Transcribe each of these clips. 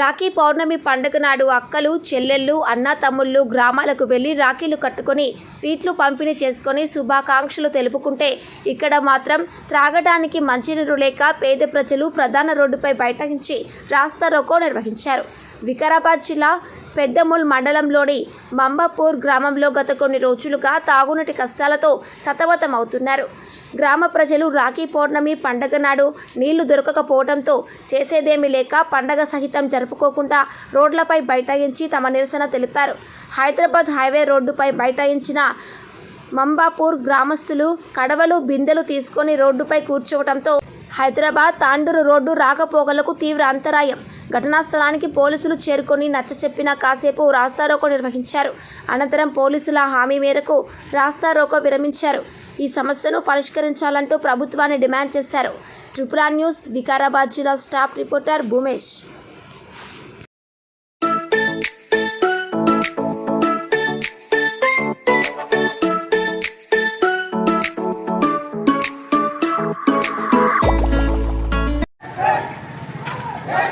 రాఖీ పౌర్ణమి పండుగ నాడు అక్కలు చెల్లెళ్ళు అన్న తమ్ముళ్ళు గ్రామాలకు వెళ్ళి రాఖీలు కట్టుకొని స్వీట్లు పంపిణీ చేసుకొని శుభాకాంక్షలు తెలుపుకుంటే ఇక్కడ మాత్రం త్రాగడానికి మంచినీరు లేక పేద ప్రజలు ప్రధాన రోడ్డుపై బైఠకించి రాస్తా రోకో నిర్వహించారు. వికారాబాద్ జిల్లా పెద్దముల్ మండలంలోని మంబాపూర్ గ్రామంలో గత కొన్ని రోజులుగా తాగునీటి కష్టాలతో సతమతమవుతున్నారు. గ్రామ ప్రజలు రాఖీ పౌర్ణమి పండగ నాడు నీళ్ళు దొరకకపోవడంతో చేసేదేమీ లేక పండగ సహితం జరుపుకోకుండా రోడ్లపై బైఠాయించి తమ నిరసన తెలిపారు. హైదరాబాద్ హైవే రోడ్డుపై బైఠాయించిన మంబాపూర్ గ్రామస్తులు కడవలు బిందెలు తీసుకొని రోడ్డుపై కూర్చోవడంతో హైదరాబాద్ తాండూరు రోడ్డు రాకపోకలకు తీవ్ర అంతరాయం. ఘటనా స్థలానికి పోలీసులు చేరుకొని నచ్చచెప్పిన కాసేపు రాస్తారోకో నిర్వహించారు. అనంతరం పోలీసుల హామీ మేరకు రాస్తారోకో విరమించారు. ఈ సమస్యను పరిష్కరించాలంటూ ప్రభుత్వాన్ని డిమాండ్ చేశారు. త్రిపుర న్యూస్ వికారాబాద్ జిల్లా స్టాఫ్ రిపోర్టర్ భూమేష్.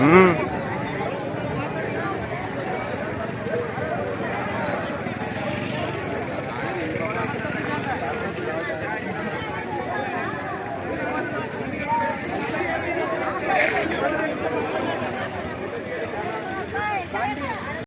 嗯。